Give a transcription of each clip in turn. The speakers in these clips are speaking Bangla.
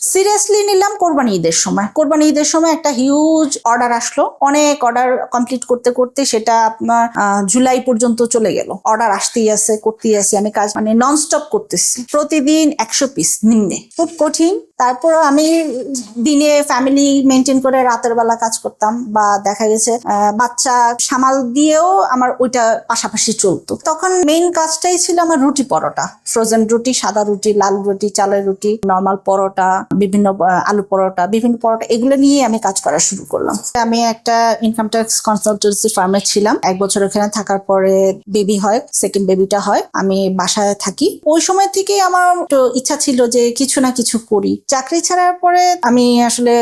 সিরিয়াসলি নিলাম কোরবানি ঈদের সময়। কোরবানি ঈদের সময় একটা হিউজ অর্ডার আসলো। অনেক অর্ডার কমপ্লিট করতে করতে সেটা আপনার জুলাই পর্যন্ত চলে গেল। অর্ডার আসতেই আছে, করতেই আছে। আমি কাজ মানে নন স্টপ করতেছি। প্রতিদিন একশো পিস নিম্নে। খুব কঠিন তারপর আমি দিনে ফ্যামিলি মেনটেন করে রাতের বেলা কাজ করতাম বা দেখা গেছে বাচ্চা সামাল দিয়েও আমার ওইটা পাশাপাশি চলতো। তখন মেইন কাজটাই ছিল আমার রুটি পরোটা। ফ্রোজেন রুটি, সাদা রুটি, লাল রুটি, চালের রুটি নর্মাল পরোটা, বিভিন্ন আলু পরোটা, বিভিন্ন পরোটা, এগুলো নিয়ে আমি কাজ করা শুরু করলাম। আমি একটা ইনকাম ট্যাক্স কনসালটেন্সি ফার্মে ছিলাম। এক বছর ওখানে থাকার পরে বেবি হয় সেকেন্ড বেবিটা হয়। আমি বাসায় থাকি। ওই সময় থেকে আমার ইচ্ছা ছিল যে কিছু না কিছু করি। চাকরি ছাড়ার পরে আমি আসলে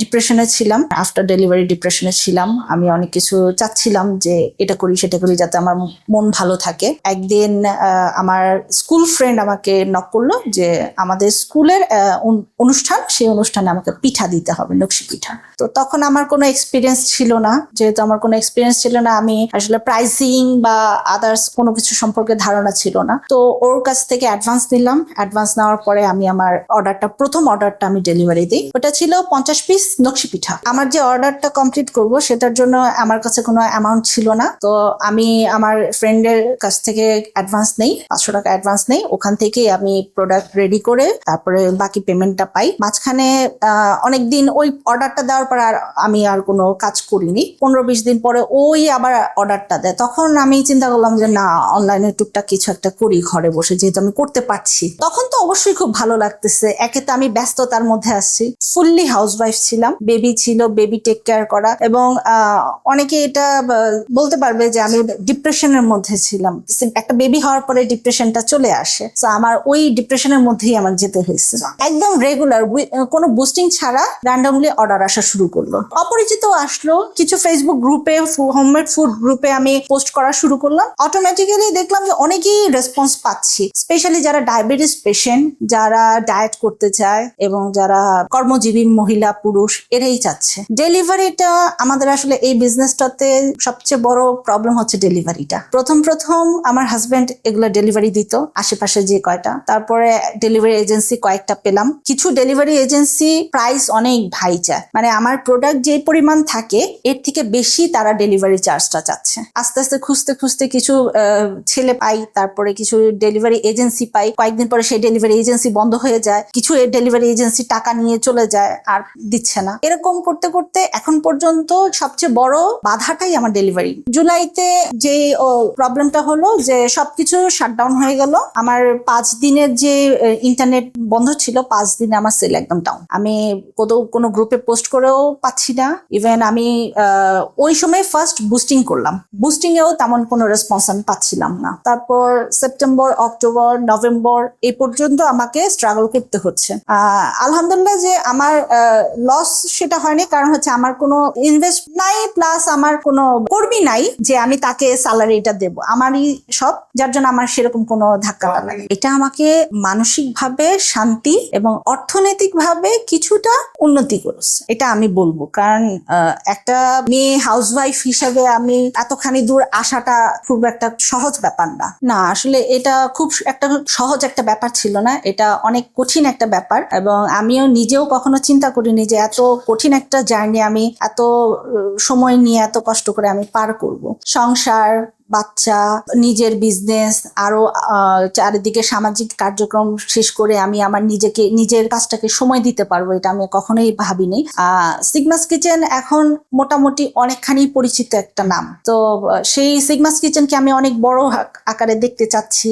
ডিপ্রেশনে ছিলাম। আফটার ডেলিভারি ডিপ্রেশনে ছিলাম। আমি অনেক কিছু চাচ্ছিলাম যে এটা করি, সেটা করি যাতে আমার মন ভালো থাকে। একদিন আমার স্কুল ফ্রেন্ড আমাকে নক করল যে আমাদের স্কুলের অনুষ্ঠান, সেই অনুষ্ঠানে আমাকে পিঠা দিতে হবে, নকশি পিঠা। তো তখন আমার কোনো এক্সপিরিয়েন্স ছিল না। যেহেতু আমার কোনো এক্সপিরিয়েন্স ছিল না, আমি আসলে প্রাইসিং বা আদার্স কোনো কিছু সম্পর্কে ধারণা ছিল না। তো ওর কাছ থেকে অ্যাডভান্স নিলাম। অ্যাডভান্স নেওয়ার পরে আমি আমার অর্ডারটা প্রথম অর্ডারটা আমি ডেলিভারি দিই। ওটা ছিল পঞ্চাশ পিস নকশি পিঠা। আমার যে অর্ডারটা কমপ্লিট করব, সেটার জন্য আমার কাছে কোনো অ্যামাউন্ট ছিল না। তো আমি আমার ফ্রেন্ডের কাছ থেকে অ্যাডভান্স নেই, পাঁচশো টাকা অ্যাডভান্স নেই। ওখান থেকে আমি প্রোডাক্ট রেডি করে তারপরে বাকি পেমেন্টটা পাই। মাঝখানে অনেক দিন ওই অর্ডারটা দেওয়ার পর আর আমি আর কোনো কাজ করিনি। পনেরো বিশ দিন পরে ওই আবার অর্ডারটা দেয়। তখন আমি চিন্তা করলাম যে, না অনলাইনে টুকটাক কিছু একটা করি ঘরে বসে, যেহেতু আমি করতে পারছি। তখন তো অবশ্যই খুব ভালো লাগতেছে। একে তো আমি ব্যস্ততার মধ্যে আসছি ফুললি হাউসওয়াইফ ছিলাম। বেবি ছিল বেবি টেক কেয়ার করা এবং অনেকে এটা বলতে পারবে যে, আমি ডিপ্রেশনের মধ্যে ছিলাম। একটা বেবি হওয়ার পরে ডিপ্রেশনটা চলে আসে। তো আমার ওই ডিপ্রেশনের মধ্যেই আমার যেতে হয়েছে। একদম রেগুলার কোনো বুস্টিং ছাড়া র্যান্ডমলি অর্ডার আসা শুরু করল। অপরিচিত আসলো, কিছু ফেসবুক গ্রুপে হোমমেড ফুড গ্রুপে আমি পোস্ট করা শুরু করলাম। অটোমেটিক্যালি দেখলাম যে অনেকেই রেসপন্স পাচ্ছি। স্পেশালি যারা ডায়াবেটিস পেশেন্ট যারা ডায়েট করতে চায় এবং যারা কর্মজীবী মহিলা, পুরুষ, এরাই চাচ্ছে। ডেলিভারিটা আমাদের আসলে এই বিজনেসটাতে সবচেয়ে বড় প্রবলেম হচ্ছে ডেলিভারিটা প্রথম প্রথম আমার হাজবেন্ড এগুলো ডেলিভারি দিত, আশেপাশে যে কয়টা। তারপরে ডেলিভারি এজেন্সি কয়েকটা পেলাম। কিছু ডেলিভারি এজেন্সি প্রাইস অনেক ভাই চায় মানে আমার প্রোডাক্ট যে পরিমাণ থাকে, এর থেকে বেশি তারা ডেলিভারি চার্জটা চাচ্ছে। আস্তে আস্তে খুঁজতে খুঁজতে কিছু ছেলে পাই, তারপরে কিছু ডেলিভারি এজেন্সি পাই। কয়েকদিন পরে সেই ডেলিভারি এজেন্সি বন্ধ হয়ে যায়। কিছু ডেলিভারি এজেন্সি টাকা নিয়ে চলে যায়, আর দিচ্ছে না। এরকম করতে করতে এখন পর্যন্ত সবচেয়ে বড় বাধাটাই আমার ডেলিভারি জুলাইতে যে প্রবলেমটা হলো যে, সবকিছু শাটডাউন হয়ে গেল। আমার পাঁচ দিনের যে ইন্টারনেট বন্ধ ছিল, পাঁচ দিনে আমার সেল একদম ডাউন আমি কোথাও কোনো গ্রুপে পোস্ট করেও পাচ্ছি না। ইভেন আমি ওই সময় ফার্স্ট বুস্টিং করলাম। বুস্টিং এও তেমন কোনো রেসপন্স আমি পাচ্ছিলাম না। তারপর সেপ্টেম্বর অক্টোবর নভেম্বর এই পর্যন্ত আমাকে স্ট্রাগল করতে হচ্ছে। আলহামদুলিল্লাহ যে আমার লস সেটা হয়নি কারণ হচ্ছে আমার কোনো ইনভেস্ট নাই প্লাস আমার কোনো কর্মী নাই যে আমি তাকে স্যালারিটা দেব। আমারই সব যার জন্য আমার সেরকম কোনো ধাক্কা লাগে এটা আমাকে মানসিকভাবে শান্তি এবং অর্থনৈতিকভাবে কিছুটা উন্নতি করেছে। এটা আমি বলব। কারণ একটা মেয়ে হাউসওয়াইফ হিসাবে আমি এতখানি দূর আসাটা খুব একটা সহজ ব্যাপার না। না, আসলে এটা খুব একটা সহজ একটা ব্যাপার ছিল না। এটা অনেক কঠিন একটা ব্যাপার এবং আমিও নিজেও কখনো চিন্তা করিনি যে এত কঠিন একটা জার্নি আমি এত সময় নিয়ে এত কষ্ট করে আমি পার করব। সংসার বাচ্চা, নিজের বিজনেস আরও চারিদিকে সামাজিক কার্যক্রম শেষ করে আমি আমার নিজেকে, নিজের কাজটাকে সময় দিতে পারব, এটা আমি কখনোই ভাবিনি। সিগমাস কিচেন এখন মোটামুটি অনেকখানি পরিচিত একটা নাম। তো, সেই সিগমাস কিচেনকে আমি অনেক বড় আকারে দেখতে চাচ্ছি।